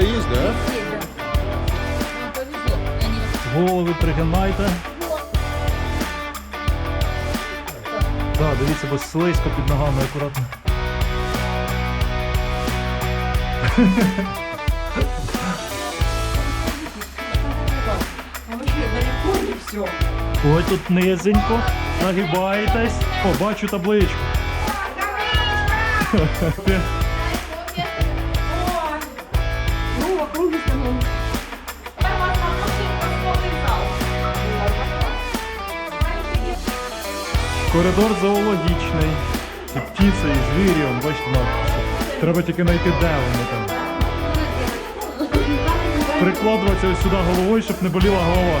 це є. Есть, да. Голови пригинайте. Так, дивіться, бо слизько під ногами акуратно. Ой, тут низенько. Нагибаєтесь. О, бачу табличку. Коридор зоологічний. І птіці, і звірі, он, бачите, надписи. Треба тільки знайти, де вони там. Прикладуватися сюди головою, щоб не боліла голова.